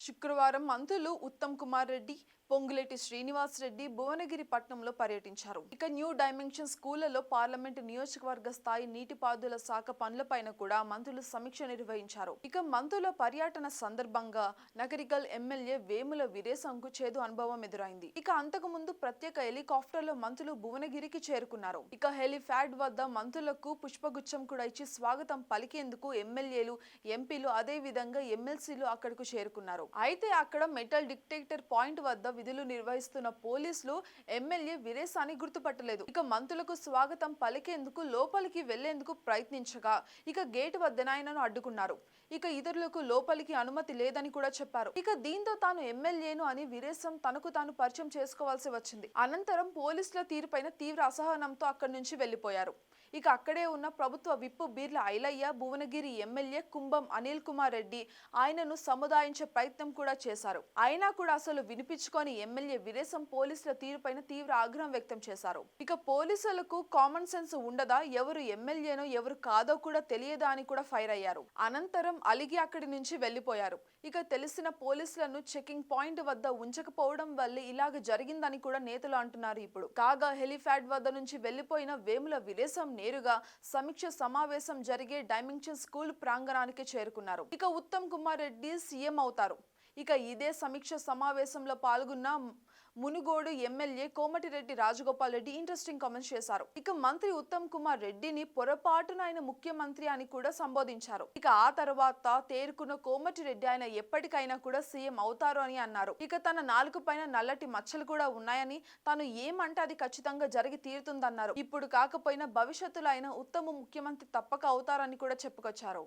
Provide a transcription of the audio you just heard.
శుక్రవారం మంత్రులు ఉత్తమ్ కుమార్ రెడ్డి పొంగులేటి శ్రీనివాస్ రెడ్డి భువనగిరి పట్నంలో పర్యటించారు. ఇక న్యూ డైమెన్షన్ స్కూళ్ళలో పార్లమెంటు నియోజకవర్గ స్థాయి నీటిపారుదల శాఖ పనులపైన కూడా మంత్రులు సమీక్ష నిర్వహించారు. ఇక మంత్రుల పర్యటన సందర్భంగా నగరికల్ ఎమ్మెల్యే వేముల వీరేశంకు చేదు అనుభవం ఎదురైంది. ఇక అంతకు ముందు ప్రత్యేక హెలికాప్టర్లో మంత్రులు భువనగిరికి చేరుకున్నారు. ఇక హెలిఫ్యాడ్ వద్ద మంత్రులకు పుష్పగుచ్చం కూడా ఇచ్చి స్వాగతం పలికేందుకు ఎమ్మెల్యేలు ఎంపీలు అదే విధంగా ఎమ్మెల్సీలు అక్కడకు చేరుకున్నారు. అయితే అక్కడ మెటల్ డిక్టేటర్ పాయింట్ వద్ద విధులు నిర్వహిస్తున్న పోలీసులు ఎమ్మెల్యే విరేసాన్ని గుర్తుపట్టలేదు. ఇక మంత్రులకు స్వాగతం పలికేందుకు లోపలికి వెళ్ళేందుకు ప్రయత్నించగా ఇక గేట్ వద్దన ఆయనను అడ్డుకున్నారు. ఇక ఇతరులకు లోపలికి అనుమతి లేదని కూడా చెప్పారు. ఇక దీంతో తాను ఎమ్మెల్యేను అని విరేసం తనకు తాను పరిచయం చేసుకోవాల్సి వచ్చింది. అనంతరం పోలీసుల తీరుపైన తీవ్ర అసహనంతో అక్కడి నుంచి వెళ్ళిపోయారు ఇక అక్కడే ఉన్న ప్రభుత్వ విప్పు బీర్ల ఐలయ్య భువనగిరి ఎమ్మెల్యే కుంభం అనిల్ కుమార్ రెడ్డి ఆయనను సముదాయించే ప్రయత్నం కూడా చేశారు. అయినా కూడా అసలు వినిపించుకొని ఎమ్మెల్యే విరేసం పోలీసుల తీరుపైన తీవ్ర ఆగ్రహం వ్యక్తం చేశారు. ఇక పోలీసులకు కామన్ సెన్స్ ఉండదా? ఎవరు ఎమ్మెల్యేనో ఎవరు కాదో కూడా తెలియదా అని కూడా ఫైర్ అయ్యారు. అనంతరం అలిగి అక్కడి నుంచి వెళ్ళిపోయారు ఇక తెలిసిన పోలీసులను చెకింగ్ పాయింట్ వద్ద ఉంచకపోవడం వల్ల ఇలాగ జరిగిందని కూడా నేతలు అంటున్నారు ఇప్పుడు. కాగా హెలిఫ్యాడ్ వద్ద నుంచి వెళ్ళిపోయిన వేముల విరేసం నేరుగా సమీక్ష సమావేశం జరిగే డైమెన్షన్ స్కూల్ ప్రాంగణానికి చేరుకున్నారు. ఇక ఉత్తమ్ కుమార్ రెడ్డి సీఎం అవుతారు. ఇక ఇదే సమీక్ష సమావేశంలో పాల్గొన్న Munugode MLA Komatireddy Rajagopal Reddy interesting comments చేశారు. ఇక మంత్రి ఉత్తమ్ కుమార్ రెడ్డిని పొరపాటున ఆయన ముఖ్యమంత్రి అని కూడా సంబోధించారు. ఇక ఆ తర్వాత తేరుకున్న కోమటిరెడ్డి ఆయన ఎప్పటికైనా కూడా సీఎం అవుతారు అని అన్నారు. ఇక తన నాలుగు పైన నల్లటి మచ్చలు కూడా ఉన్నాయని తాను ఏమంటే అది ఖచ్చితంగా జరిగి తీరుతుందన్నారు. ఇప్పుడు కాకపోయినా భవిష్యత్తులో ఆయన ఉత్తమ ముఖ్యమంత్రి తప్పక అవుతారని కూడా చెప్పుకొచ్చారు.